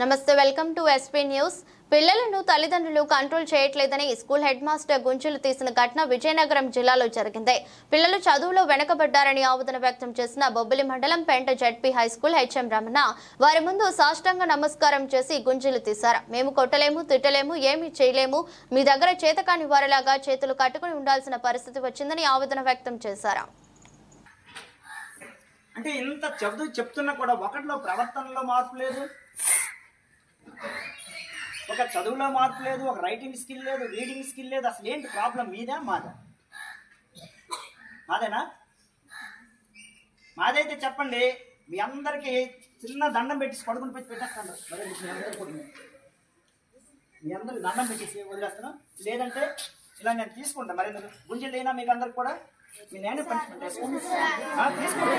నమస్తే welcome to SP news. పిల్లలను తల్లిదండ్రులు కంట్రోల్ చేయట్లేదని స్కూల్ హెడ్ మాస్టర్ గుంజులు తీసిన ఘటన విజయనగరం జిల్లాలో జరిగింది. పిల్లలు చదువులో వెనకబడ్డారని ఆవేదన వ్యక్తం చేసిన బొబ్బిలి మండలం Penta ZP high school HM Ramana వారి ముందు సాష్టాంగ నమస్కారం చేసి గుంజులు తీశారు. మేము కొట్టలేము తిట్టలేము ఏమీ చేయలేము. మీ దగ్గర చేతకాని వారిలాగా చేతులు కట్టుకుని ఉండాల్సిన పరిస్థితి వచ్చిందని ఆవేదన వ్యక్తం చేశారు. అంటే ఇంత చదువు చెప్తున్నా కూడా ఒకటిలో ప్రవర్తనలో మార్పు లేదు. ఒక చదువులో మార్పు లేదు ఒక రైటింగ్ స్కిల్ లేదు రీడింగ్ స్కిల్ లేదు అసలు ఏంటి ప్రాబ్లం మీదా మాదా మాదేనా మాదైతే చెప్పండి మీ అందరికీ చిన్న దండం పెట్టేసి పడుకుని పెట్టి పెట్టేస్తాను మీ అందరికి దండం పెట్టేసి వదిలేస్తాను లేదంటే ఇలా నేను తీసుకుంటాను మరి గుంజలు లేనా మీకు అందరికి కూడా మీ నేనే పంచుకుంటాను తీసుకుంటాను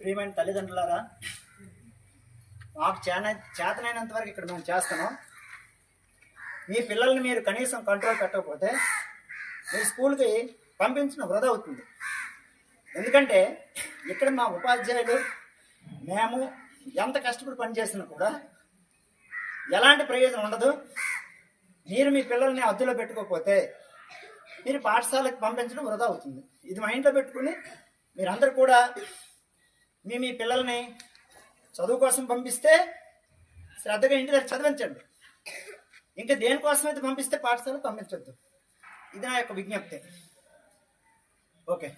ప్రియమైన తల్లిదండ్రులారా మాకు చేన చేతనైనంత వరకు ఇక్కడ మేము చేస్తున్నాం. మీ పిల్లల్ని మీరు కనీసం కంట్రోల్ పెట్టకపోతే మీ స్కూల్కి పంపించిన వృధా అవుతుంది. ఎందుకంటే ఇక్కడ మా ఉపాధ్యాయులు మేము ఎంత కష్టపడి పనిచేసినా కూడా ఎలాంటి ప్రయోజనం ఉండదు. మీరు మీ పిల్లల్ని అద్దులో పెట్టుకోకపోతే మీరు పాఠశాలకు పంపించడం వృధా అవుతుంది. ఇది మైండ్లో పెట్టుకుని మీరందరూ కూడా మీ మీ పిల్లల్ని చదువు కోసం పంపిస్తే శ్రద్ధగా ఇంటి దగ్గర చదివించండి. ఇంకా దేనికోసం అయితే పంపిస్తే పాఠశాలకు పంపించవద్దు ఇది నా యొక్క విజ్ఞప్తి. ఓకే.